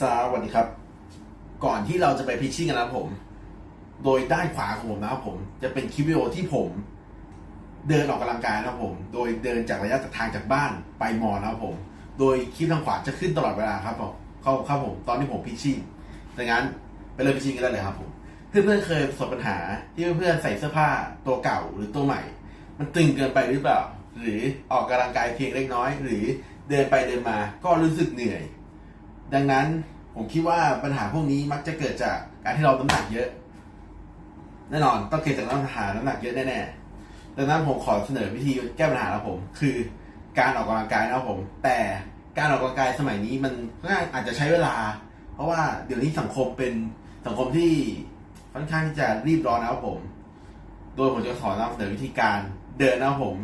สวัสดีครับ ก่อนที่เราจะไปพิชชิ่งกันนะครับผม โดยด้านขวาของผมนะครับผม จะเป็นคลิปวิดีโอที่ผม เดินออกกำลังกายนะครับผม โดยเดินจากระยะทางจากบ้านไปมอนะครับผม โดยคลิปทางขวาจะขึ้นตลอดเวลาครับผมเข้าครับผม ตอนที่ผมพิชชิ่งดังนั้นไปเริ่มพิชชิ่งกันได้เลยครับผมเพื่อนๆเคยประสบปัญหาที่เพื่อนๆใส่เสื้อผ้าตัวเก่าหรือตัวใหม่ มันตึงเกินไปหรือเปล่า หรือออกกำลังกายเพียงเล็กน้อย หรือเดินไปเดินมาก็รู้สึกเหนื่อย ดังนั้น ผมคิดว่าปัญหาพวกนี้มักจะเกิดจากการที่เราน้ำหนักเยอะ แน่นอนต้องเกิดจากน้ำหาน้ำหนักเยอะแน่ๆดังนั้นผมขอเสนอวิธีแก้ปัญหาแล้วผม คือการออกกำลังกายนะครับผม แต่การออกกำลังกายสมัยนี้มันก็อาจจะใช้เวลา เพราะว่าเดี๋ยวนี้สังคมเป็นสังคมที่ค่อนข้างที่จะรีบร้อนนะครับผม โดยผมจะขอนำเสนอวิธีการเดินนะครับผม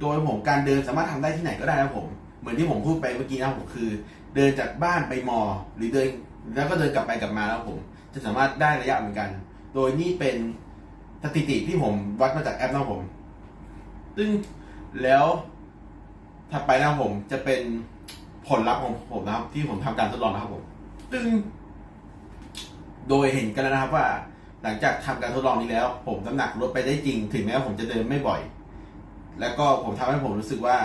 โดยผมการเดินสามารถทำได้ที่ไหนก็ได้นะครับผม เหมือนที่ผมพูดไปเมื่อกี้นะผมคือ เดินจากบ้านไปมอ หรือเดินแล้วก็เดินกลับไปกลับมานะครับผม จะสามารถได้ระยะเหมือนกัน โดยนี่เป็นสถิติที่ผมวัดมาจากแอปนะผมซึ่งแล้วถัดไปนะผมจะเป็นผลลัพธ์ของผมนะครับ ที่ผมทำการทดลองนะครับผมซึ่งโดยเห็นกันแล้วนะครับว่า หลังจากทำการทดลองนี้แล้ว ผมน้ำหนักลดไปได้จริง ถึงแม้ว่าผมจะเดินไม่บ่อย แล้วก็ผมทำให้ผมรู้สึกว่า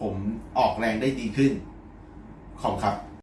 ผมออกแรงได้ดีขึ้น ขอบคุณครับ